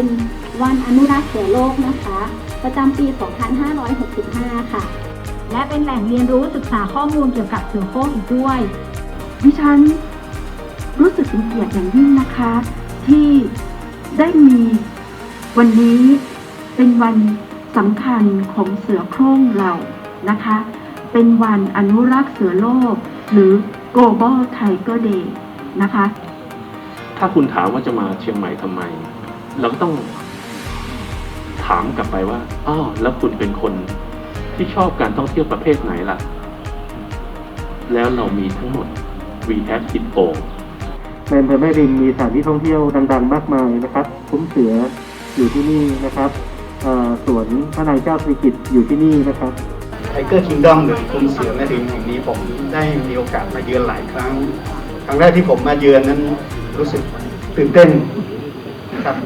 วันนี้นะคะเป็นวันอนุรักษ์เสือโลกนะคะ ประจำปี 2565 ค่ะ และเป็นแหล่งเรียนรู้ศึกษาข้อมูลเกี่ยวกับเสือโคร่งอีกด้วย ดิฉันรู้สึกเป็นเกียรติอย่างยิ่งนะคะ ที่ได้มีวันนี้เป็นวันสำคัญของเสือโคร่งเรานะคะ เป็นวันอนุรักษ์เสือโลก หรือ Global Tiger Day นะคะ ถ้าคุณถามว่าจะมาเชียงใหม่ทำไม เราก็ต้องถามกลับไปว่าอ้าวแล้วคุณเป็นคนที่ชอบการท่องเที่ยวประเภทไหนล่ะ แล้วเรามีทั้งหมด We have it all ในอำเภอแม่ริมมีสถานที่ท่องเที่ยวดังๆ มากมายนะครับ คุ้มเสืออยู่ที่นี่นะครับเอ่อสวนพระนางเจ้าสิริกิติ์อยู่ที่นี่นะครับไทเกอร์คิงดอมหรือคุมเสือแม่ริมแห่งนี้ผมได้มีโอกาสมาเยือนหลายครั้ง ครั้งแรกที่ผมมาเยือนนั้นรู้สึกตื่นเต้นนะครับ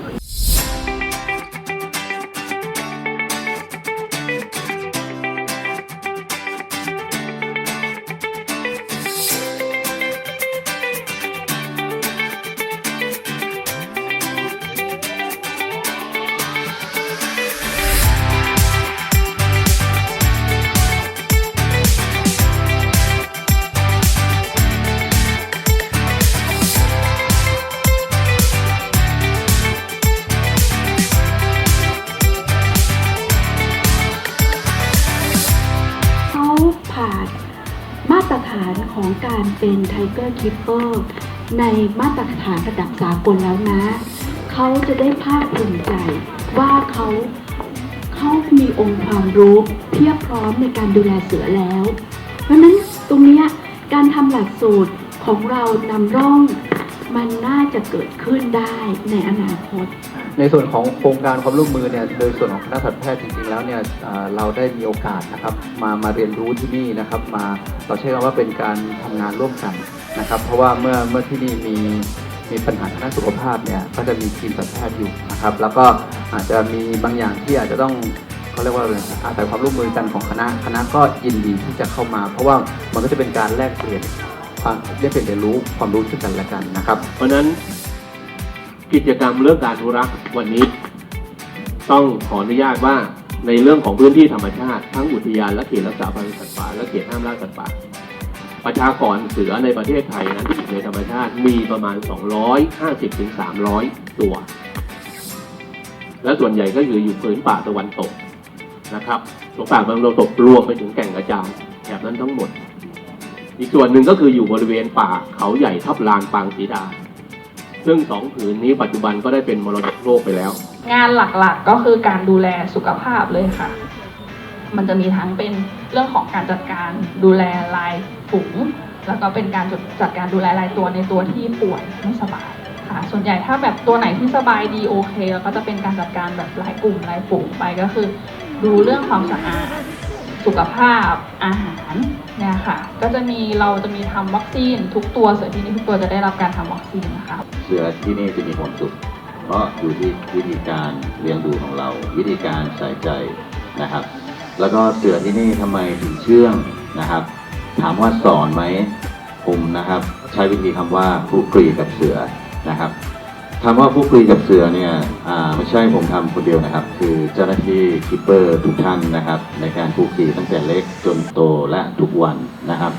านของการเป็นไทเกอร์คิปเปอร์ในมาตรฐานระดับสากลแล้วนะ เขาจะได้ภาคภูมิใจว่าเขาเขามีองค์ความรู้เพียบพร้อมในการดูแลเสือแล้ว เพราะนั้นตรงนี้การทำหลักสูตรของเรานำร่อง มันน่าจะเกิดขึ้นได้ในอนาคต ในส่วนของโครงการความร่วมมือเนี่ยโดยส่วนของคณะสัตวแพทย์จริงๆแล้วเนี่ยเอ่อเราได้มีโอกาสนะครับมามาเรียนรู้ที่นี่นะครับมาเราใช้คำว่าเป็นการทำงานร่วมกันนะครับ เพราะว่าเมื่อเมื่อที่นี่มีมีปัญหาทางด้านสุขภาพเนี่ยก็จะมีทีมสัตวแพทย์อยู่นะครับ แล้วก็อาจจะมีบางอย่างที่อาจจะต้องเขาเรียกว่าอะไรนะอาศัยความร่วมมือกันของคณะคณะก็ยินดีที่จะเข้ามา เพราะว่ามันก็จะเป็นการแลกเปลี่ยน ความแลกเปลี่ยนเรียนรู้ความรู้ซึ่งกันและกันนะครับ เพราะนั้นกิจกรรมเรื่องการอนุรักษ์วันนี้ ต้องขออนุญาตว่าในเรื่องของพื้นที่ธรรมชาติ ทั้งอุทยานและเขตรักษาพันธุ์สัตว์ป่าและเขตห้ามล่าสัตว์ป่าประชากรเสือในประเทศไทยนั้นที่อยู่ในธรรมชาติมีประมาณ 250ถึง300 ตัว และส่วนใหญ่ก็อยู่อยู่พื้นป่าตะวันตกนะครับตรงป่าตะวันตกรวมไปถึงแก่งกระจานแถบนั้นทั้งหมด อีกส่วนหนึ่งก็คืออยู่บริเวณป่าเขาใหญ่ทับลานปางสีดา ซึ่งสองผืนนี้ปัจจุบันก็ได้เป็นมรดกโลกไปแล้ว งานหลักๆก็คือการดูแลสุขภาพเลยค่ะ มันจะมีทั้งเป็นเรื่องของการจัดการดูแลรายฝูงแล้วก็เป็นการจัดการดูแลรายตัวในตัวที่ป่วยไม่สบายค่ะ ส่วนใหญ่ถ้าแบบตัวไหนที่สบายดีโอเคแล้วก็จะเป็นการจัดการแบบรายกลุ่มรายฝูงไปก็คือ ดูเรื่องความสะอาดสุขภาพอาหาร เนี่ยค่ะ ก็จะมีเราจะมีทำวัคซีนทุกตัวเสือที่นี่ทุกตัวจะได้รับการทำวัคซีนนะคะเสือที่นี่จะมีความสุขเพราะอยู่ที่วิธีการเลี้ยงดูของเรา วิธีการใส่ใจนะครับ แล้วก็เสือที่นี่ทำไมถึงเชื่องนะครับ ถามว่าสอนไหมผมนะครับ ใช้วิธีคำว่าคลุกคลีกับเสือนะครับ คำว่าผู้คลีกับเสือเนี่ยอ่าไม่ใช่ผมทำคนเดียวนะครับ คือเจ้าหน้าที่คิปเปอร์ทุกท่านนะครับ ในการผู้คลีตั้งแต่เล็กจนโตและทุกวันนะครับ